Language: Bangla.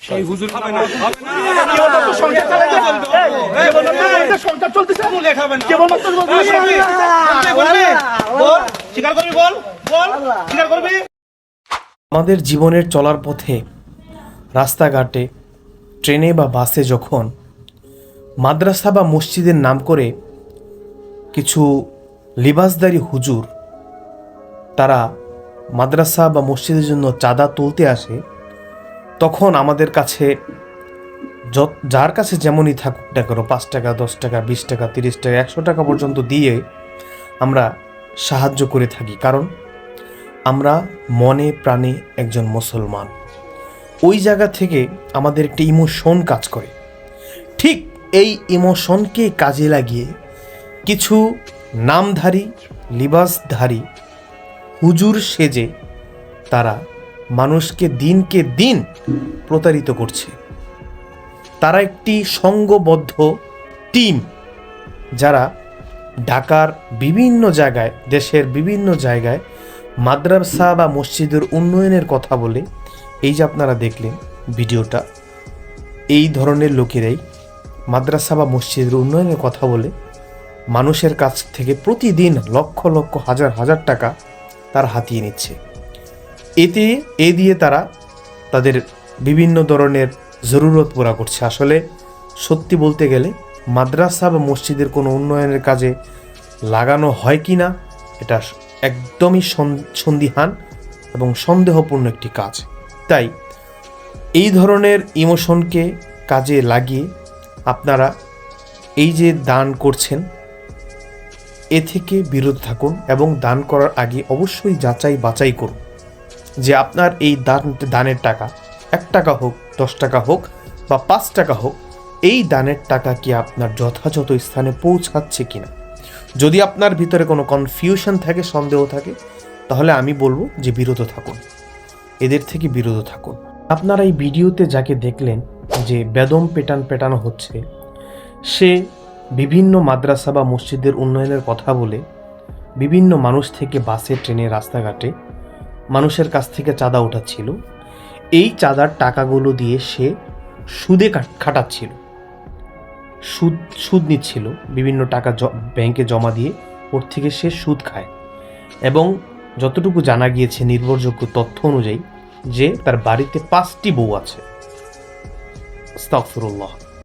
সেই হুজুর খাবে না সংসার চলতেছে বলে খাবে না। কেবলমাত্র বল স্বীকার করবি বল বল স্বীকার করবি আমাদের জীবনের চলার পথে রাস্তাঘাটে ট্রেনে বা বাসে যখন মাদ্রাসা বা মসজিদের নাম করে কিছু লিবাসদারি হুজুর তারা মাদ্রাসা বা মসজিদের জন্য চাঁদা তুলতে আসে তখন আমাদের কাছে যার কাছে যেমনই থাকুক না কেন, পাঁচ টাকা, দশ টাকা, বিশ টাকা, তিরিশ টাকা, একশো টাকা পর্যন্ত দিয়ে আমরা সাহায্য করে থাকি। কারণ আমরা মনে প্রাণে একজন মুসলমান। ওই জায়গা থেকে আমাদের একটি ইমোশন কাজ করে। ঠিক এই ইমোশনকে কাজে লাগিয়ে কিছু নামধারী, লিবাসধারী হুজুর সেজে তারা মানুষকে দিনকে দিন প্রতারিত করছে। তারা একটি সংঘবদ্ধ টিম, যারা ঢাকার বিভিন্ন জায়গায়, দেশের বিভিন্ন জায়গায় মাদ্রাসা বা মসজিদের উন্নয়নের কথা বলে এই যে আপনারা দেখলেন ভিডিওটা, এই ধরনের লোকেরাই মাদ্রাসা বা মসজিদের উন্নয়নের কথা বলে মানুষের কাছ থেকে প্রতিদিন লক্ষ লক্ষ, হাজার হাজার টাকা তার হাতিয়ে নিচ্ছে। এতে, এ দিয়ে তারা তাদের বিভিন্ন ধরনের জরুরত পুরা করছে। আসলে সত্যি বলতে গেলে মাদ্রাসা বা মসজিদের কোনো উন্নয়নের কাজে লাগানো হয় কি না, এটা একদমই সন- সন্দিহান এবং সন্দেহপূর্ণ একটি কাজ। তাই এই ধরনের ইমোশনকে কাজে লাগিয়ে আপনারা এই যে দান করছেন, এ থেকে বিরত থাকুন এবং দান করার আগে অবশ্যই যাচাই বাছাই করুন। যে আপনার এই দান, দানের টাকা এক টাকা হোক, দশ টাকা হোক বা পাঁচ টাকা হোক, এই দানের টাকা কি আপনার যথাযথ স্থানে পৌঁছাচ্ছে কিনা? যদি আপনার ভিতরে কোনো কনফিউশন থাকে, সন্দেহ থাকে, তাহলে আমি বলব যে বিরত থাকুন। এদের থেকে বিরত থাকুন। আপনারা এই ভিডিওতে যাকে দেখলেন যে বেদম পেটান পেটানো হচ্ছে, সে বিভিন্ন মাদ্রাসা বা মসজিদের উন্নয়নের কথা বলে বিভিন্ন মানুষ থেকে বাসে, ট্রেনে, রাস্তাঘাটে মানুষের কাছ থেকে চাঁদা উঠাচ্ছিল। এই চাঁদার টাকাগুলো দিয়ে সে সুদে খাটাচ্ছিল। সুদ সুদ নিচ্ছিল, বিভিন্ন টাকা ব্যাংকে জমা দিয়ে ওর থেকে সে সুদ খায়। এবং যতটুকু জানা গিয়েছে নির্ভরযোগ্য তথ্য অনুযায়ী যে তার বাড়িতে পাঁচটি বউ আছে। আস্তাগফিরুল্লাহ।